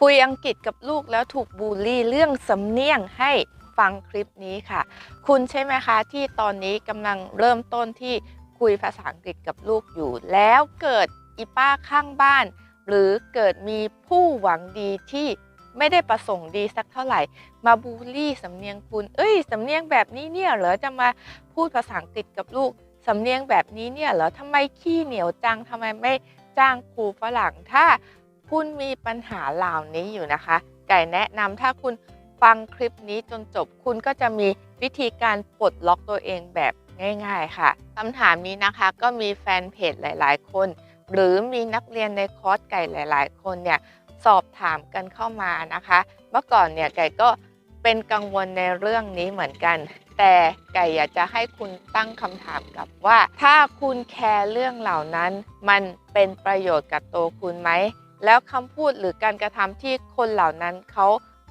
คุยอังกฤษกับลูกแล้วถูกบูลลี่เรื่องสำเนียงให้ฟังคลิปนี้ค่ะ คุณใช่ไหมคะ ที่ตอนนี้กำลังเริ่มต้นที่คุยภาษาอังกฤษกับลูกอยู่ แล้วเกิดอีป้าข้างบ้าน หรือเกิดมีผู้หวังดีที่ไม่ได้ประสงค์ดีสักเท่าไหร่ มาบูลลี่สำเนียงคุณ เอ้ยสำเนียงแบบนี้เนี่ยเหรอจะมาพูดภาษาอังกฤษกับลูกสำเนียงแบบนี้เนี่ยเหรอทำไมขี้เหนียวจังทำไมไม่จ้างครูฝรั่งถ้า คุณมีปัญหาเหล่านี้อยู่นะคะ ไก่แนะนำถ้าคุณฟังคลิปนี้จนจบ คุณก็จะมีวิธีการปลดล็อกตัวเองแบบง่าย ๆ ค่ะคำถามนี้นะคะก็มีแฟนเพจหลาย ๆ คน หรือมีนักเรียนในคอร์สไก่หลาย ๆ คนเนี่ยสอบถามกันเข้ามานะคะ เมื่อก่อนเนี่ยไก่ก็เป็นกังวลในเรื่องนี้เหมือนกัน แต่ไก่อยากจะให้คุณตั้งคำถามกับว่า ถ้าคุณแคร์เรื่องเหล่านั้น มันเป็นประโยชน์กับตัวคุณไหม แล้วคำพูดหรือการกระทำที่คนเหล่านั้นเขา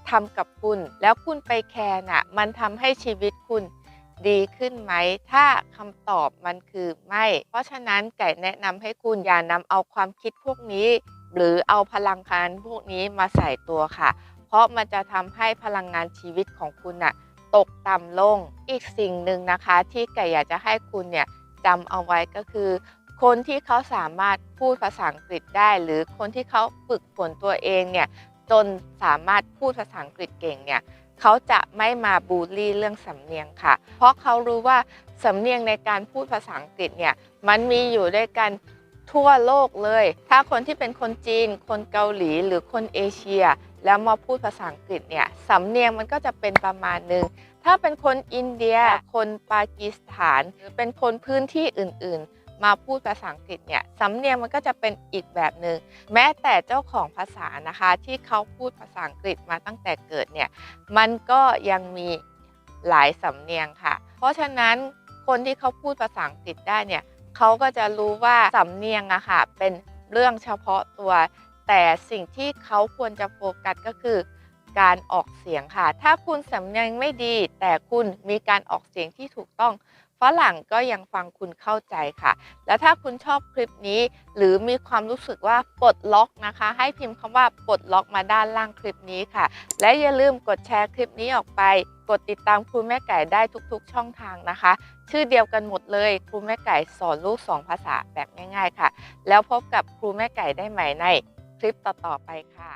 ทำกับคุณ แล้วคุณไปแคร์น่ะ มันทำให้ชีวิตคุณดีขึ้นไหม ถ้าคำตอบมันคือไม่ เพราะฉะนั้นไก่แนะนำให้คุณอย่านำเอาความคิดพวกนี้ หรือเอาพลังงานพวกนี้มาใส่ตัวค่ะ เพราะมันจะทำให้พลังงานชีวิตของคุณน่ะตกต่ำลง อีกสิ่งหนึ่งนะคะ ที่ไก่อยากจะให้คุณเนี่ยจำเอาไว้ก็คือ คนที่เขาสามารถพูดภาษาอังกฤษได้ หรือคนที่เขาฝึกฝนตัวเองเนี่ยจนสามารถพูดภาษาอังกฤษเก่งเนี่ยเขาจะไม่มาบูลลี่เรื่องสำเนียงค่ะ เพราะเขารู้ว่าสำเนียงในการพูดภาษาอังกฤษเนี่ยมันมีอยู่ด้วยกันทั่วโลกเลย ถ้าคนที่เป็นคนจีน คนเกาหลี หรือคนเอเชีย แล้วมาพูดภาษาอังกฤษเนี่ยสำเนียงมันก็จะเป็นประมาณหนึ่งถ้าเป็นคนอินเดีย คนปากีสถาน หรือเป็นคนพื้นที่อื่น ๆ มาพูดภาษาอังกฤษเนี่ยสำเนียงมันก็จะเป็นอีกแบบหนึง่งแม้แต่เจ้าของภาษานะคะที่เขาพูดภาษาอังกฤษมาตั้งแต่เกิดเนี่ยมันก็ยังมีหลายสำเนียงค่ะ เพราะฉะนั้นคนที่เขาพูดภาษาอังกฤษได้เนี่ยเขาก็จะรู้ว่าสำเนียงอะค่ะเป็นเรื่องเฉพาะตัว แต่สิ่งที่เขาควรจะโฟกัสก็คือการออกเสียงค่ะ ถ้าคุณสำเนียงไม่ดี แต่คุณมีการออกเสียงที่ถูกต้อง ฝรั่งก็ยังฟังคุณเข้าใจค่ะ แล้วถ้าคุณชอบคลิปนี้ หรือมีความรู้สึกว่าปลดล็อกนะคะ ให้พิมพ์คำว่าปลดล็อกมาด้านล่างคลิปนี้ค่ะ และอย่าลืมกดแชร์คลิปนี้ออกไป กดติดตามครูแม่ไก่ได้ทุกๆ ช่องทางนะคะ ชื่อเดียวกันหมดเลยครูแม่ไก่สอนลูกสองภาษาแบบง่าย ๆ ค่ะ แล้วพบกับครูแม่ไก่ได้ใหม่ในคลิปต่อๆไปค่ะ